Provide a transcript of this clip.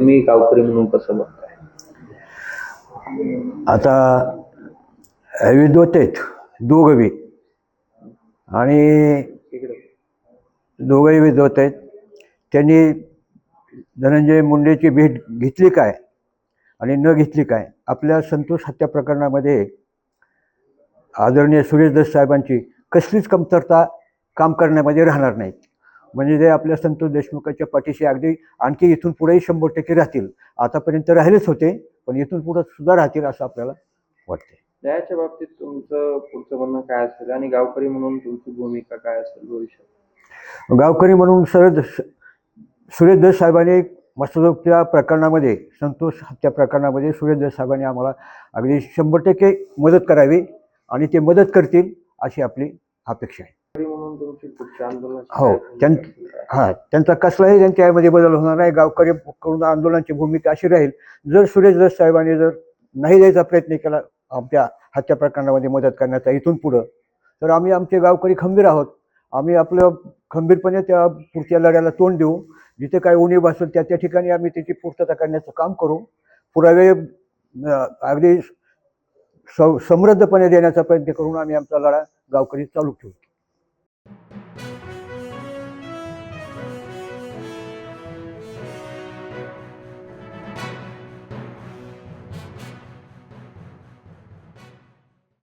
तुम्ही गावकरी म्हणून कसं बघताय? आता विद्वत आहेत दोघं बी आणि दोघंही विद्वत आहेत. त्यांनी धनंजय मुंडेची भेट घेतली काय आणि न घेतली काय आपल्या संतोष हत्या प्रकरणामध्ये आदरणीय सुरेश दस साहेबांची कसलीच कमतरता काम करण्यामध्ये राहणार नाहीत. म्हणजे ते आपल्या संतोष देशमुखाच्या पाठीशी अगदी आणखी इथून पुढेही शंभर टक्के राहतील. आतापर्यंत राहिलेच होते पण इथून पुढं सुद्धा राहतील असं आपल्याला वाटते न्यायाच्या बाबतीत तुमचं पुढचं म्हणणं काय असेल? आणि गावकरी म्हणून तुमची भूमिका काय असेल भविष्यात? गावकरी म्हणून सरळ सुरेश साहेबांनी मस्तोदच्या प्रकरणामध्ये संतोष हत्या प्रकरणामध्ये सुरेश साहेबांनी आम्हाला अगदी शंभर टक्के मदत करावी आणि ते मदत करतील अशी आपली अपेक्षा आहे. हो, त्यां-? हां त्यांचा कसलाही त्यांच्या यामध्ये बदल होणार नाही. गावकरी कडून आंदोलनाची भूमिका अशी राहील जर सुरेश दस साहेबांनी जर नाही द्यायचा प्रयत्न केला आमच्या हत्या प्रकरणामध्ये मदत करण्याचा इथून पुढं तर आम्ही आमचे गावकरी खंबीर आहोत. आम्ही आपलं खंबीरपणे त्या पुढच्या लढ्याला तोंड देऊ. जिथे काय उणीव असेल त्या त्या ठिकाणी आम्ही त्याची पूर्तता करण्याचं काम करू. पुरावे अगदी समृद्धपणे देण्याचा प्रयत्न करून आम्ही आमचा लढा गावकरी चालू ठेवू.